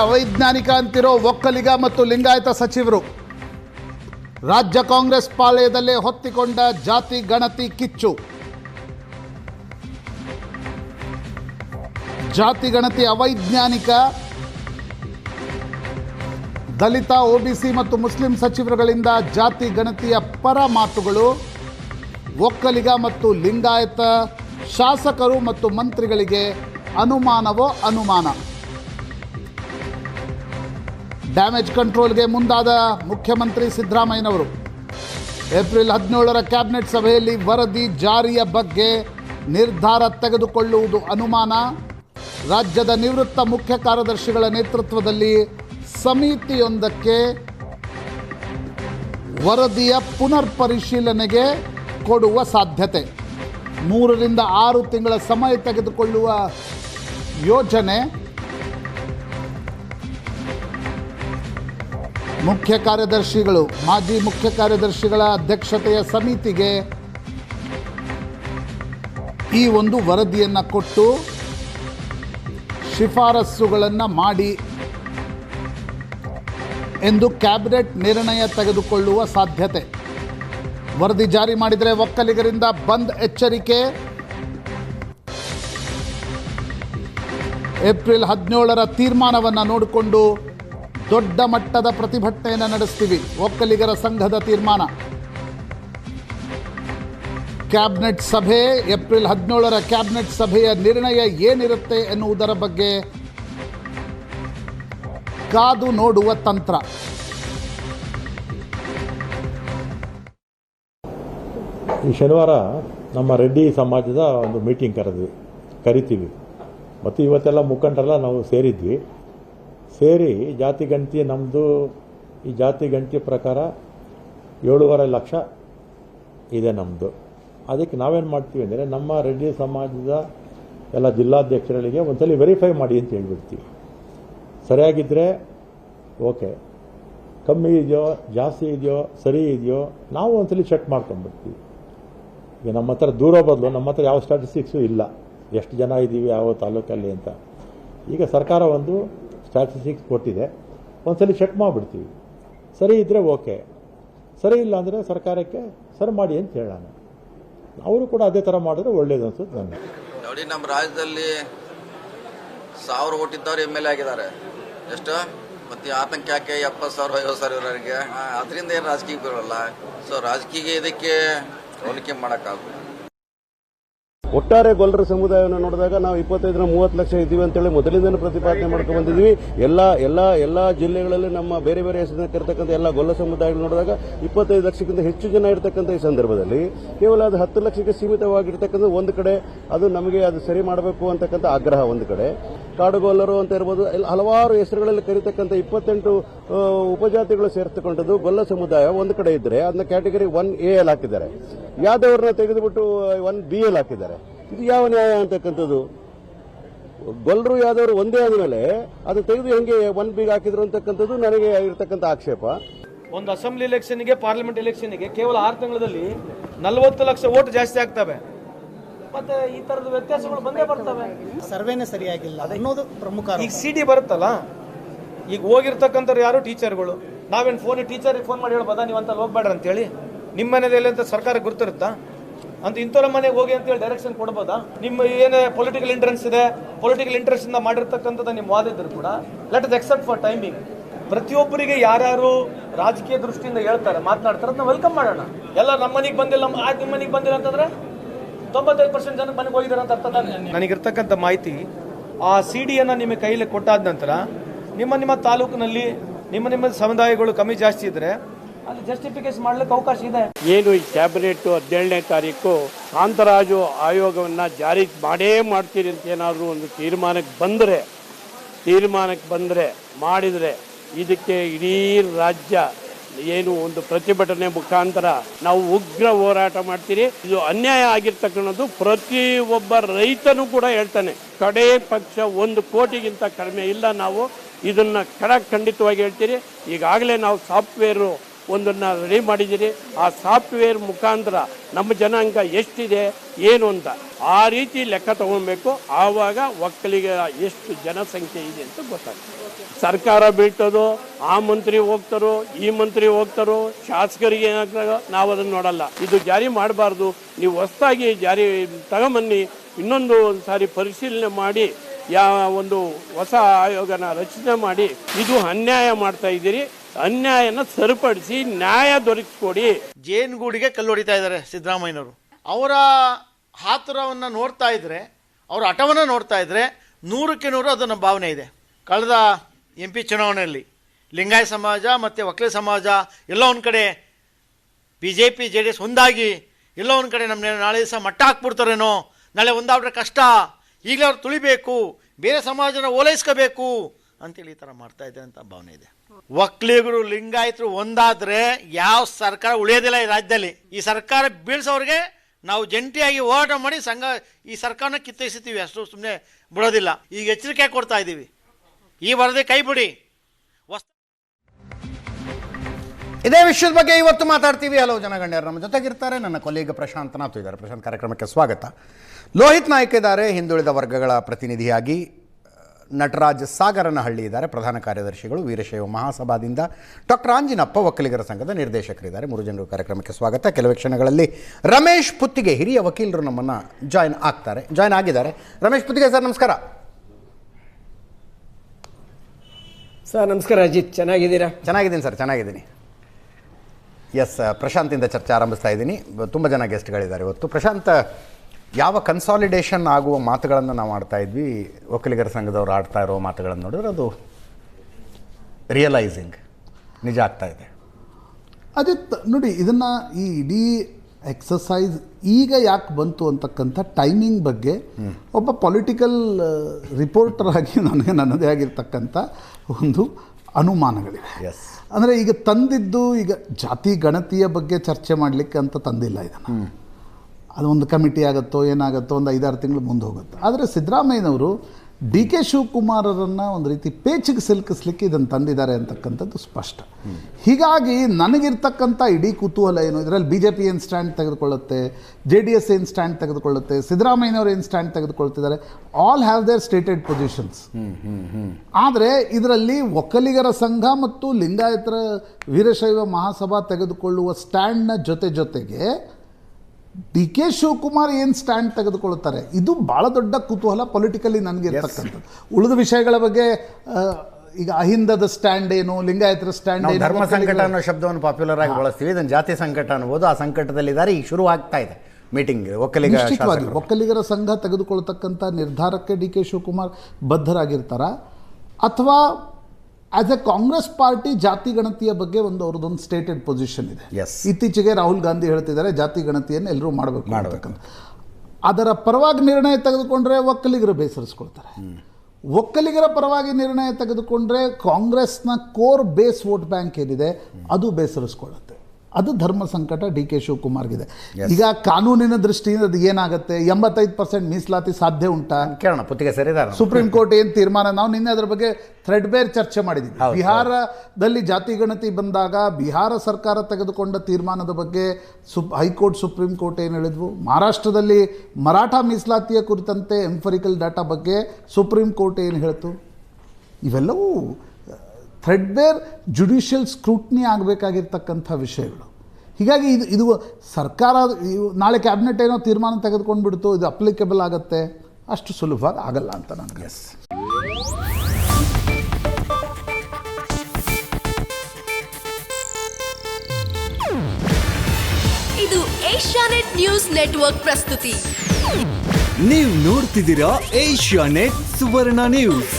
ಅವೈಜ್ಞಾನಿಕ ಅಂತಿರೋ ಒಕ್ಕಲಿಗ ಮತ್ತು ಲಿಂಗಾಯತ ಸಚಿವರು. ರಾಜ್ಯ ಕಾಂಗ್ರೆಸ್ ಪಾಳೆಯದಲ್ಲೇ ಹೊತ್ತಿಕೊಂಡ ಜಾತಿ ಗಣತಿ ಕಿಚ್ಚು. ಜಾತಿ ಗಣತಿ ಅವೈಜ್ಞಾನಿಕ, ದಲಿತ ಒಬಿಸಿ ಮತ್ತು ಮುಸ್ಲಿಂ ಸಚಿವರುಗಳಿಂದ ಜಾತಿ ಗಣತಿಯ ಪರ ಮಾತುಗಳು, ಒಕ್ಕಲಿಗ ಮತ್ತು ಲಿಂಗಾಯತ ಶಾಸಕರು ಮತ್ತು ಮಂತ್ರಿಗಳಿಗೆ ಅನುಮಾನವೋ ಅನುಮಾನ? ಡ್ಯಾಮೇಜ್ ಕಂಟ್ರೋಲ್ಗೆ ಮುಂದಾದ ಮುಖ್ಯಮಂತ್ರಿ ಸಿದ್ದರಾಮಯ್ಯನವರು. ಏಪ್ರಿಲ್ ಹದಿನೇಳರ ಕ್ಯಾಬಿನೆಟ್ ಸಭೆಯಲ್ಲಿ ವರದಿ ಜಾರಿಯ ಬಗ್ಗೆ ನಿರ್ಧಾರ ತೆಗೆದುಕೊಳ್ಳುವುದು ಅನುಮಾನ. ರಾಜ್ಯದ ನಿವೃತ್ತ ಮುಖ್ಯ ಕಾರ್ಯದರ್ಶಿಗಳ ನೇತೃತ್ವದಲ್ಲಿ ಸಮಿತಿಯೊಂದಕ್ಕೆ ವರದಿಯ ಪುನರ್ ಪರಿಶೀಲನೆಗೆ ಕೊಡುವ ಸಾಧ್ಯತೆ. ಮೂರರಿಂದ ಆರು ತಿಂಗಳ ಸಮಯ ತೆಗೆದುಕೊಳ್ಳುವ ಯೋಜನೆ ಮುಖ್ಯ ಕಾರ್ಯದರ್ಶಿಗಳು, ಮಾಜಿ ಮುಖ್ಯ ಕಾರ್ಯದರ್ಶಿಗಳ ಅಧ್ಯಕ್ಷತೆಯ ಸಮಿತಿಗೆ ಈ ಒಂದು ವರದಿಯನ್ನು ಕೊಟ್ಟು ಶಿಫಾರಸ್ಸುಗಳನ್ನು ಮಾಡಿ ಎಂದು ಕ್ಯಾಬಿನೆಟ್ ನಿರ್ಣಯ ತೆಗೆದುಕೊಳ್ಳುವ ಸಾಧ್ಯತೆ. ವರದಿ ಜಾರಿ ಮಾಡಿದರೆ ಒಕ್ಕಲಿಗರಿಂದ ಬಂದ್ ಎಚ್ಚರಿಕೆ. ಏಪ್ರಿಲ್ ಹದಿನೇಳರ ತೀರ್ಮಾನವನ್ನು ನೋಡಿಕೊಂಡು ದೊಡ್ಡ ಮಟ್ಟದ ಪ್ರತಿಭಟನೆಯನ್ನು ನಡೆಸ್ತೀವಿ. ಒಕ್ಕಲಿಗರ ಸಂಘದ ತೀರ್ಮಾನ. ಕ್ಯಾಬಿನೆಟ್ ಸಭೆ, ಏಪ್ರಿಲ್ ಹದಿನೇಳರ ಕ್ಯಾಬಿನೆಟ್ ಸಭೆಯ ನಿರ್ಣಯ ಏನಿರುತ್ತೆ ಎನ್ನುವುದರ ಬಗ್ಗೆ ಕಾದು ನೋಡುವ ತಂತ್ರ. ಈ ಶನಿವಾರ ನಮ್ಮ ರೆಡ್ಡಿ ಸಮಾಜದ ಒಂದು ಮೀಟಿಂಗ್ ಕರೆದ್ವಿ, ಕರಿತೀವಿ. ಮತ್ತು ಇವತ್ತೆಲ್ಲ ಮುಖಂಡರೆಲ್ಲ ನಾವು ಸೇರಿದ್ವಿ. ಸೇರಿ ಜಾತಿ ಗಣತಿ ನಮ್ಮದು ಈ ಜಾತಿ ಗಣತಿ ಪ್ರಕಾರ ಏಳೂವರೆ ಲಕ್ಷ ಇದೆ ನಮ್ಮದು ಅದಕ್ಕೆ ನಾವೇನು ಮಾಡ್ತೀವಿ ಅಂದರೆ ನಮ್ಮ ರೆಡ್ಡಿ ಸಮಾಜದ ಎಲ್ಲ ಜಿಲ್ಲಾಧ್ಯಕ್ಷರುಗಳಿಗೆ ಒಂದ್ಸಲಿ ವೆರಿಫೈ ಮಾಡಿ ಅಂತ ಹೇಳ್ಬಿಡ್ತೀವಿ. ಸರಿಯಾಗಿದ್ದರೆ ಓಕೆ ಕಮ್ಮಿ ಇದೆಯೋ, ಜಾಸ್ತಿ ಇದೆಯೋ, ಸರಿ ಇದೆಯೋ, ನಾವು ಒಂದ್ಸಲಿ ಚೆಕ್ ಮಾಡ್ಕೊಂಡ್ಬಿಡ್ತೀವಿ. ಈಗ ನಮ್ಮ ಹತ್ರ ದೂರ ಬದಲು ನಮ್ಮ ಹತ್ರ ಯಾವ ಸ್ಟ್ಯಾಟಿಸ್ಟಿಕ್ಸು ಇಲ್ಲ. ಎಷ್ಟು ಜನ ಇದ್ದೀವಿ ಯಾವ ತಾಲೂಕಲ್ಲಿ ಅಂತ. ಈಗ ಸರ್ಕಾರ ಒಂದು ಸ್ಟ್ಯಾಟಿಸ್ಟಿಕ್ಸ್ ಕೊಟ್ಟಿದೆ. ಒಂದ್ಸಲಿ ಚೆಕ್ ಮಾಡಿಬಿಡ್ತೀವಿ. ಸರಿ ಇದ್ದರೆ ಓಕೆ ಸರಿ ಇಲ್ಲ ಅಂದರೆ ಸರ್ಕಾರಕ್ಕೆ ಸರ್ ಮಾಡಿ ಅಂತ ಹೇಳೋಣ. ಅವರು ಕೂಡ ಅದೇ ಥರ ಮಾಡಿದ್ರೆ ಒಳ್ಳೇದು ಅನ್ಸುತ್ತೆ ನನಗೆ. ನೋಡಿ, ನಮ್ಮ ರಾಜ್ಯದಲ್ಲಿ ಸಾವಿರ ಓಟ್ ಇದ್ದವ್ರು ಎಂ ಎಲ್ ಎ ಆಗಿದ್ದಾರೆ. ಎಷ್ಟು? ಮತ್ತೆ ಆತಂಕ ಯಾಕೆ ಎಪ್ಪತ್ತು ಸಾವಿರ, ಐವತ್ತು ಸಾವಿರ ಅದರಿಂದ ಏನು ರಾಜಕೀಯ ಬರೋಲ್ಲ. ಸೊ ರಾಜಕೀಯ ಇದಕ್ಕೆ ಹೋಲಿಕೆ ಮಾಡೋಕ್ಕಾಗಲ್ಲ. ಒಟ್ಟಾರೆ ಗೊಲ್ಲರ ಸಮುದಾಯವನ್ನು ನೋಡಿದಾಗ ನಾವು ಇಪ್ಪತ್ತೈದರ ಮೂವತ್ತು ಲಕ್ಷ ಇದ್ದೀವಿ ಅಂತೇಳಿ ಮೊದಲಿಂದಲೂ ಪ್ರತಿಪಾದನೆ ಮಾಡ್ಕೊಂಡು ಬಂದಿದ್ದೀವಿ. ಎಲ್ಲ ಎಲ್ಲ ಎಲ್ಲ ಜಿಲ್ಲೆಗಳಲ್ಲಿ ನಮ್ಮ ಬೇರೆ ಬೇರೆ ಹೆಸರಿನಕ್ಕೆ ಇರತಕ್ಕಂಥ ಎಲ್ಲ ಗೊಲ್ಲ ಸಮುದಾಯಗಳು ನೋಡಿದಾಗ ಇಪ್ಪತ್ತೈದು ಲಕ್ಷಕ್ಕಿಂತ ಹೆಚ್ಚು ಜನ ಇರತಕ್ಕಂಥ ಈ ಸಂದರ್ಭದಲ್ಲಿ ಕೇವಲ ಅದು ಹತ್ತು ಲಕ್ಷಕ್ಕೆ ಸೀಮಿತವಾಗಿರ್ತಕ್ಕಂಥ ಒಂದು ಕಡೆ ಅದು ನಮಗೆ ಅದು ಸರಿ ಮಾಡಬೇಕು ಅಂತಕ್ಕಂಥ ಆಗ್ರಹ ಒಂದು ಕಡೆ. ಕಾಡುಗೊಲ್ಲರು ಅಂತ ಇರ್ಬೋದು ಹಲವಾರು ಹೆಸರುಗಳಲ್ಲಿ ಕರೀತಕ್ಕಂಥ ಇಪ್ಪತ್ತೆಂಟು ಉಪಜಾತಿಗಳು ಸೇರ್ತಕ್ಕಂಥದ್ದು ಗೊಲ್ಲ ಸಮುದಾಯ ಒಂದು ಕಡೆ ಇದ್ದರೆ ಅದನ್ನ ಕ್ಯಾಟಗರಿ ಒನ್ ಎ ಎಲ್ ಹಾಕಿದ್ದಾರೆ. ಯಾದವ್ರನ್ನ ತೆಗೆದುಬಿಟ್ಟು ಒನ್ ಬಿ ಎಲ್ ಹಾಕಿದ್ದಾರೆ. ಇದು ಯಾವ ನ್ಯಾಯ ಅಂತಕ್ಕಂಥದ್ದು? ಗೊಲ್ಲರು, ಯಾದವರು ಒಂದೇ ಆದಮೇಲೆ ಅದು ತೆಗೆದು ಹೆಂಗೆ ಒನ್ ಬಿಗ್ ಹಾಕಿದ್ರು ಅಂತಕ್ಕಂಥದ್ದು ನನಗೆ ಇರತಕ್ಕಂಥ ಆಕ್ಷೇಪ. ಒಂದು ಅಸೆಂಬ್ಲಿ ಎಲೆಕ್ಷನ್ಗೆ ಪಾರ್ಲಿಮೆಂಟ್ ಎಲೆಕ್ಷನ್ಗೆ ಕೇವಲ ಆರು ತಿಂಗಳಲ್ಲಿ ನಲವತ್ತು ಲಕ್ಷ ಓಟ್ ಜಾಸ್ತಿ ಆಗ್ತವೆ. ಮತ್ತೆ ಈ ತರದ ವ್ಯತ್ಯಾಸಗಳು ಬಂದೇ ಬರ್ತವೆ. ಸರ್ವೇನೇ ಸರಿಯಾಗಿಲ್ಲ ಅನ್ನೋದು ಪ್ರಮುಖ. ಈಗ ಸಿ ಡಿ ಬರುತ್ತಲ್ಲ? ಈಗ ಹೋಗಿರ್ತಕ್ಕಂಥವ್ರು ಯಾರು ಟೀಚರ್ಗಳು? ನಾವೇನು ಫೋನ್ ಟೀಚರ್ ಫೋನ್ ಮಾಡಿ ಹೇಳ್ಬೋದಾ ನೀವು ಅಂತ ಹೋಗ್ಬೇಡ್ರಿ ಅಂತೇಳಿ? ನಿಮ್ಮ ಮನೆಯಲ್ಲಿ ಅಂತ ಸರ್ಕಾರ ಗುರುತಿರುತ್ತಾ? ಅಂತ ಇಂಥವ್ರ ಮನೆಗೆ ಹೋಗಿ ಅಂತೇಳಿ ಡೈರೆಕ್ಷನ್ ಕೊಡ್ಬೋದಾ? ನಿಮ್ಮ ಏನೇ ಪೊಲಿಟಿಕಲ್ ಇಂಟ್ರೆನ್ಸ್ ಇದೆ ಪೊಲಿಟಿಕಲ್ ಇಂಟ್ರೆಸ್ಟ್ ಇಂದ ಮಾಡಿರ್ತಕ್ಕಂಥದ್ದು ನಿಮ್ಮ ವಾದ ಇದ್ರು ಕೂಡ let us accept for timing ಪ್ರತಿಯೊಬ್ಬರಿಗೆ ಯಾರ್ಯಾರು ರಾಜಕೀಯ ದೃಷ್ಟಿಯಿಂದ ಹೇಳ್ತಾರೆ ಮಾತನಾಡ್ತಾರೆ ಅದನ್ನ ವೆಲ್ಕಮ್ ಮಾಡೋಣ. ಎಲ್ಲ ನಮ್ಮ ಮನೆಗೆ ಬಂದಿಲ್ಲ ನಮ್ಮ ಆಯ್ತು ನಿಮ್ಮ ಮನೆಗೆ ಬಂದಿಲ್ಲ ಅಂತಂದ್ರೆ? ತೊಂಬತ್ತೈದು ಪರ್ಸೆಂಟ್ ಜನ ಮನೆಗೆ ಹೋಗಿದ್ದಾರೆ ಅಂತ ಅರ್ಥ ತಾನೆ? ನನಗಿರ್ತಕ್ಕಂಥ ಮಾಹಿತಿ ಆ ಸಿ ಡಿಯನ್ನು ನಿಮ್ಮ ಕೈಯಲ್ಲಿ ಕೊಟ್ಟಾದ ನಂತರ ನಿಮ್ಮ ನಿಮ್ಮ ತಾಲೂಕಿನಲ್ಲಿ ನಿಮ್ಮ ನಿಮ್ಮ ಸಮುದಾಯಗಳು ಕಮ್ಮಿ ಜಾಸ್ತಿ ಇದ್ರೆ ಅಲ್ಲಿ ಜಸ್ಟಿಫಿಕೇಶನ್ ಮಾಡ್ಲಿಕ್ಕೆ ಅವಕಾಶ ಇದೆ. ಏನು ಈ ಕ್ಯಾಬಿನೆಟ್ ಹದಿನೇಳನೇ ತಾರೀಕು ಕಾಂತರಾಜು ಆಯೋಗವನ್ನು ಜಾರಿ ಮಾಡೇ ಮಾಡ್ತೀರಿ ಅಂತ ಏನಾದರೂ ಒಂದು ತೀರ್ಮಾನಕ್ಕೆ ಬಂದರೆ ತೀರ್ಮಾನಕ್ಕೆ ಬಂದರೆ ಮಾಡಿದರೆ ಇದಕ್ಕೆ ಇಡೀ ರಾಜ್ಯ ಏನು ಒಂದು ಪ್ರತಿಭಟನೆ ಮುಖಾಂತರ ನಾವು ಉಗ್ರ ಹೋರಾಟ ಮಾಡ್ತೀರಿ. ಇದು ಅನ್ಯಾಯ ಆಗಿರ್ತಕ್ಕಂಥದ್ದು. ಪ್ರತಿ ಒಬ್ಬ ರೈತನೂ ಕೂಡ ಹೇಳ್ತಾನೆ, ಕಡೆ ಪಕ್ಷ ಒಂದು ಕೋಟಿಗಿಂತ ಕಡಿಮೆ ಇಲ್ಲ ನಾವು. ಇದನ್ನ ಕಡ ಖಂಡಿತವಾಗಿ ಹೇಳ್ತೀರಿ. ಈಗಾಗಲೇ ನಾವು ಸಾಫ್ಟ್ವೇರು ಒಂದನ್ನು ರೆಡಿ ಮಾಡಿದ್ದೀರಿ. ಆ ಸಾಫ್ಟ್ವೇರ್ ಮುಖಾಂತರ ನಮ್ಮ ಜನಾಂಗ ಎಷ್ಟಿದೆ, ಏನು ಅಂತ ಆ ರೀತಿ ಲೆಕ್ಕ ತಗೊಳ್ಬೇಕು. ಆವಾಗ ಒಕ್ಕಲಿಗ ಎಷ್ಟು ಜನಸಂಖ್ಯೆ ಇದೆ ಅಂತ ಗೊತ್ತಾಗ್ತದೆ. ಸರ್ಕಾರ ಬೀಳ್ತದೋ, ಆ ಮಂತ್ರಿ ಹೋಗ್ತಾರೋ, ಈ ಮಂತ್ರಿ ಹೋಗ್ತಾರೋ, ಶಾಸಕರಿಗೆ ಏನಾಗ್ತಾರೋ ನಾವು ಅದನ್ನು ನೋಡಲ್ಲ. ಇದು ಜಾರಿ ಮಾಡಬಾರ್ದು. ನೀವು ಹೊಸದಾಗಿ ಜಾರಿ ತಗೊಂಬನ್ನಿ. ಇನ್ನೊಂದು ಸಾರಿ ಪರಿಶೀಲನೆ ಮಾಡಿ ಯಾವ ಒಂದು ಹೊಸ ಆಯೋಗನ ರಚನೆ ಮಾಡಿ ಇದು ಅನ್ಯಾಯ ಮಾಡ್ತಾ ಇದ್ದೀರಿ. ಅನ್ಯಾಯನ ಸರಿಪಡಿಸಿ ನ್ಯಾಯ ದೊರಕಿಸ್ಕೊಡಿ. ಜೇನುಗೂಡಿಗೆ ಕಲ್ಲು ಹೊಡಿತಾ ಇದ್ದಾರೆ ಸಿದ್ದರಾಮಯ್ಯನವರು. ಅವರ ಹಾತುರವನ್ನು ನೋಡ್ತಾ ಇದ್ರೆ, ಅವರ ಹಠವನ್ನು ನೋಡ್ತಾ ಇದ್ರೆ ನೂರಕ್ಕೆ ನೂರು ಅದನ್ನು ಭಾವನೆ ಇದೆ. ಕಳೆದ ಎಂ ಪಿ ಚುನಾವಣೆಯಲ್ಲಿ ಲಿಂಗಾಯ ಸಮಾಜ ಮತ್ತು ಒಕ್ಕಲಿ ಸಮಾಜ ಎಲ್ಲ ಒಂದು ಕಡೆ B J P J D S ಒಂದಾಗಿ ಎಲ್ಲ ಒಂದು ಕಡೆ ನಮ್ಮ ನಾಳೆ ದಿವಸ ಮಟ್ಟ ಹಾಕ್ಬಿಡ್ತಾರೇನೋ, ನಾಳೆ ಒಂದಾಗ್ರೆ ಕಷ್ಟ. ಈಗಲೇ ತುಳಿಬೇಕು, ಬೇರೆ ಸಮಾಜನ ಓಲೈಸ್ಕೋಬೇಕು ಅಂತೇಳಿ ಈ ಥರ ಮಾಡ್ತಾ ಇದ್ದಾರೆ ಅಂತ ಭಾವನೆ ಇದೆ. ಒಕ್ಕಲಿಗರು ಲಿಂಗಾಯತರು ಒಂದಾದರೆ ಯಾವ ಸರ್ಕಾರ ಉಳಿಯೋದಿಲ್ಲ ಈ ರಾಜ್ಯದಲ್ಲಿ. ಈ ಸರ್ಕಾರ ಬೀಳ್ಸೋರಿಗೆ ನಾವು ಜಂಟಿಯಾಗಿ ಹೋರಾಟ ಮಾಡಿ ಸಂಘ ಈ ಸರ್ಕಾರನ ಕಿತ್ತೈಸ್ತೀವಿ ಅಷ್ಟು ಸುಮ್ಮನೆ ಬಿಡೋದಿಲ್ಲ. ಈಗ ಎಚ್ಚರಿಕೆ ಕೊಡ್ತಾ ಇದ್ದೀವಿ. ಈ ವರದಿ ಕೈ ಬಿಡಿ. ಇದೇ ವಿಷಯದ ಬಗ್ಗೆ ಇವತ್ತು ಮಾತಾಡ್ತೀವಿ. ಹಲವು ಜನಗಣ್ಯರು, ನಮ್ಮ ಜೊತೆಗಿರ್ತಾರೆ ನನ್ನ ಕೊಲೀಗ ಪ್ರಶಾಂತ್ ನಾಥ್ ಇದ್ದಾರೆ. ಪ್ರಶಾಂತ್ ಕಾರ್ಯಕ್ರಮಕ್ಕೆ ಸ್ವಾಗತ. ಲೋಹಿತ್ ನಾಯ್ಕ ಇದ್ದಾರೆ ಹಿಂದುಳಿದ ವರ್ಗಗಳ ಪ್ರತಿನಿಧಿಯಾಗಿ. ನಟರಾಜ್ ಸಾಗರನಹಳ್ಳಿ ಇದ್ದಾರೆ ಪ್ರಧಾನ ಕಾರ್ಯದರ್ಶಿಗಳು ವೀರಶೈವ ಮಹಾಸಭಾದಿಂದ. ಡಾಕ್ಟರ್ ಆಂಜಿನಪ್ಪ ಒಕ್ಕಲಿಗರ ಸಂಘದ ನಿರ್ದೇಶಕರಿದ್ದಾರೆ. ಮೂರು ಜನರು ಕಾರ್ಯಕ್ರಮಕ್ಕೆ ಸ್ವಾಗತ. ಕೆಲವೇ ಕ್ಷಣಗಳಲ್ಲಿ ರಮೇಶ್ ಪುತ್ತಿಗೆ ಹಿರಿಯ ವಕೀಲರು ನಮ್ಮನ್ನು ಜಾಯ್ನ್ ಆಗ್ತಾರೆ ಜಾಯ್ನ್ ಆಗಿದ್ದಾರೆ. ರಮೇಶ್ ಪುತ್ತಿಗೆ ಸರ್ ನಮಸ್ಕಾರ. ಸರ್ ನಮಸ್ಕಾರ ಅಜಿತ್. ಚೆನ್ನಾಗಿದ್ದೀರಾ? ಚೆನ್ನಾಗಿದ್ದೀನಿ ಸರ್ ಚೆನ್ನಾಗಿದ್ದೀನಿ. ಎಸ್ ಪ್ರಶಾಂತಿಂದ ಚರ್ಚೆ ಆರಂಭಿಸ್ತಾ ಇದ್ದೀನಿ. ತುಂಬ ಜನ ಗೆಸ್ಟ್ಗಳಿದ್ದಾರೆ ಇವತ್ತು. ಪ್ರಶಾಂತ್ ಯಾವ ಕನ್ಸಾಲಿಡೇಷನ್ ಆಗುವ ಮಾತುಗಳನ್ನು ನಾವು ಆಡ್ತಾ ಇದ್ವಿ ಒಕ್ಕಲಿಗರ ಸಂಘದವ್ರು ಆಡ್ತಾ ಇರೋ ಮಾತುಗಳನ್ನು ನೋಡಿದ್ರೆ ಅದು ರಿಯಲೈಸಿಂಗ್ ನಿಜ ಆಗ್ತಾ ಇದೆ. ಅದೇ ನೋಡಿ ಇದನ್ನು ಈ ಇಡೀ ಎಕ್ಸಸೈಸ್ ಈಗ ಯಾಕೆ ಬಂತು ಅಂತಕ್ಕಂಥ ಟೈಮಿಂಗ್ ಬಗ್ಗೆ ಒಬ್ಬ ಪೊಲಿಟಿಕಲ್ ರಿಪೋರ್ಟರ್ ಆಗಿ ನನಗೆ ನನ್ನದೇ ಆಗಿರ್ತಕ್ಕಂಥ ಒಂದು ಅನುಮಾನಗಳಿವೆ. ಎಸ್ ಅಂದರೆ ಈಗ ತಂದಿದ್ದು ಈಗ ಜಾತಿ ಗಣತಿಯ ಬಗ್ಗೆ ಚರ್ಚೆ ಮಾಡಲಿಕ್ಕೆ ಅಂತ ತಂದಿಲ್ಲ ಇದನ್ನು. ಅದು ಒಂದು ಕಮಿಟಿ ಆಗುತ್ತೋ, ಏನಾಗುತ್ತೋ, ಒಂದು ಐದಾರು ತಿಂಗಳು ಮುಂದೆ ಹೋಗುತ್ತೆ. ಆದರೆ ಸಿದ್ದರಾಮಯ್ಯನವರು ಡಿ ಕೆ ಶಿವಕುಮಾರರನ್ನು ಒಂದು ರೀತಿ ಪೇಚಿಗೆ ಸಿಲುಕಿಸ್ಲಿಕ್ಕೆ ಇದನ್ನು ತಂದಿದ್ದಾರೆ ಅಂತಕ್ಕಂಥದ್ದು ಸ್ಪಷ್ಟ. ಹೀಗಾಗಿ ನನಗಿರ್ತಕ್ಕಂಥ ಇಡೀ ಕುತೂಹಲ ಏನು? ಇದರಲ್ಲಿ ಬಿ ಜೆ ಪಿ ಏನು ಸ್ಟ್ಯಾಂಡ್ ತೆಗೆದುಕೊಳ್ಳುತ್ತೆ? ಜೆ ಡಿ ಎಸ್ ಏನು ಸ್ಟ್ಯಾಂಡ್ ತೆಗೆದುಕೊಳ್ಳುತ್ತೆ? ಸಿದ್ದರಾಮಯ್ಯನವರು ಏನು stand ತೆಗೆದುಕೊಳ್ತಿದ್ದಾರೆ? All have their stated positions ಆದರೆ ಇದರಲ್ಲಿ ಒಕ್ಕಲಿಗರ ಸಂಘ ಮತ್ತು ಲಿಂಗಾಯತರ ವೀರಶೈವ ಮಹಾಸಭಾ ತೆಗೆದುಕೊಳ್ಳುವ ಸ್ಟ್ಯಾಂಡ್ನ ಜೊತೆ ಜೊತೆಗೆ ಡಿ ಕೆ ಶಿವಕುಮಾರ್ ಏನು ಸ್ಟ್ಯಾಂಡ್ ತೆಗೆದುಕೊಳ್ತಾರೆ ಇದು ಭಾಳ ದೊಡ್ಡ ಕುತೂಹಲ ಪೊಲಿಟಿಕಲಿ ನನಗೆ ಇರ್ತಕ್ಕಂಥದ್ದು ಉಳಿದ ವಿಷಯಗಳ ಬಗ್ಗೆ ಈಗ ಅಹಿಂದದ ಸ್ಟ್ಯಾಂಡ್ ಏನು ಲಿಂಗಾಯತರ ಸ್ಟ್ಯಾಂಡ್ ಏನು ಧರ್ಮ ಸಂಕಟ ಅನ್ನೋ ಶಬ್ದವನ್ನು ಪಾಪ್ಯುಲರ್ ಆಗಿ ಬಳಸ್ತೀವಿ. ಇದನ್ನು ಜಾತಿ ಸಂಕಟ ಅನ್ಬೋದು ಆ ಸಂಕಟದಲ್ಲಿದ್ದಾರೆ. ಈಗ ಶುರು ಆಗ್ತಾ ಇದೆ ಮೀಟಿಂಗ್ ಒಕ್ಕಲಿಗ ಒಕ್ಕಲಿಗರ ಸಂಘ ತೆಗೆದುಕೊಳ್ತಕ್ಕಂಥ ನಿರ್ಧಾರಕ್ಕೆ ಡಿ ಕೆ ಶಿವಕುಮಾರ್ ಬದ್ಧರಾಗಿರ್ತಾರ? ಅಥವಾ ಆಸ್ ಎ ಕಾಂಗ್ರೆಸ್ ಪಾರ್ಟಿ ಜಾತಿ ಗಣತಿಯ ಬಗ್ಗೆ ಒಂದು ಅವ್ರದ್ದೊಂದು ಸ್ಟೇಟೆಡ್ ಪೊಸಿಷನ್ ಇದೆ. ಇತ್ತೀಚೆಗೆ ರಾಹುಲ್ ಗಾಂಧಿ ಹೇಳ್ತಿದ್ದಾರೆ ಜಾತಿ ಗಣತಿಯನ್ನು ಎಲ್ಲರೂ ಮಾಡಬೇಕು ಮಾಡಬೇಕಂತ ಅದರ ಪರವಾಗಿ ನಿರ್ಣಯ ತೆಗೆದುಕೊಂಡ್ರೆ ಒಕ್ಕಲಿಗರು ಬೇಸರಿಸ್ಕೊಳ್ತಾರೆ. ಒಕ್ಕಲಿಗರ ಪರವಾಗಿ ನಿರ್ಣಯ ತೆಗೆದುಕೊಂಡ್ರೆ ಕಾಂಗ್ರೆಸ್ನ ಕೋರ್ ಬೇಸ್ ವೋಟ್ ಬ್ಯಾಂಕ್ ಏನಿದೆ ಅದು ಬೇಸರಿಸ್ಕೊಳ್ಳುತ್ತೆ. ಅದು ಧರ್ಮ ಸಂಕಟ ಡಿ ಕೆ ಶಿವಕುಮಾರ್ಗಿದೆ. ಈಗ ಕಾನೂನಿನ ದೃಷ್ಟಿಯಿಂದ ಅದು ಏನಾಗುತ್ತೆ? ಎಂಬತ್ತೈದು ಪರ್ಸೆಂಟ್ ಮೀಸಲಾತಿ ಸಾಧ್ಯ ಉಂಟಾ? ಕೇಳೋಣ ಪುತ್ತಿಗೆ ಸರಿ ಸುಪ್ರೀಂ ಕೋರ್ಟ್ ಏನು ತೀರ್ಮಾನ? ನಾವು ನಿನ್ನೆ ಅದರ ಬಗ್ಗೆ ಥ್ರೆಡ್ ಬೇರ್ ಚರ್ಚೆ ಮಾಡಿದ್ವಿ. ಬಿಹಾರದಲ್ಲಿ ಜಾತಿ ಗಣತಿ ಬಂದಾಗ ಬಿಹಾರ ಸರ್ಕಾರ ತೆಗೆದುಕೊಂಡ ತೀರ್ಮಾನದ ಬಗ್ಗೆ ಸುಪ್ ಹೈಕೋರ್ಟ್ ಸುಪ್ರೀಂ ಕೋರ್ಟ್ ಏನು ಹೇಳಿದ್ವು? ಮಹಾರಾಷ್ಟ್ರದಲ್ಲಿ ಮರಾಠ ಮೀಸಲಾತಿಯ ಕುರಿತಂತೆ ಎಂಫರಿಕಲ್ ಡಾಟಾ ಬಗ್ಗೆ ಸುಪ್ರೀಂ ಕೋರ್ಟ್ ಏನು ಹೇಳ್ತು? ಇವೆಲ್ಲವೂ ಥ್ರೆಡ್ ಬೇರ್ ಜುಡಿಷಿಯಲ್ ಸ್ಕ್ರೂಟ್ನಿ ಆಗಬೇಕಾಗಿರ್ತಕ್ಕಂಥ ವಿಷಯಗಳು. ಹೀಗಾಗಿ ಇದು ಇದು ಸರ್ಕಾರ ಇವು ನಾಳೆ ಕ್ಯಾಬಿನೆಟ್ ಏನೋ ತೀರ್ಮಾನ ತೆಗೆದುಕೊಂಡು ಬಿಡ್ತು ಇದು ಅಪ್ಲಿಕೇಬಲ್ ಆಗುತ್ತೆ ಅಷ್ಟು ಸುಲಭವಾಗಿ ಆಗಲ್ಲ ಅಂತ ನನಗೆ ಇದು ಏಷ್ಯಾನೆಟ್ ನ್ಯೂಸ್ ನೆಟ್ವರ್ಕ್ ಪ್ರಸ್ತುತಿ. ನೀವು ನೋಡ್ತಿದ್ದೀರಾ ಏಷ್ಯಾನೆಟ್ ಸುವರ್ಣ ನ್ಯೂಸ್.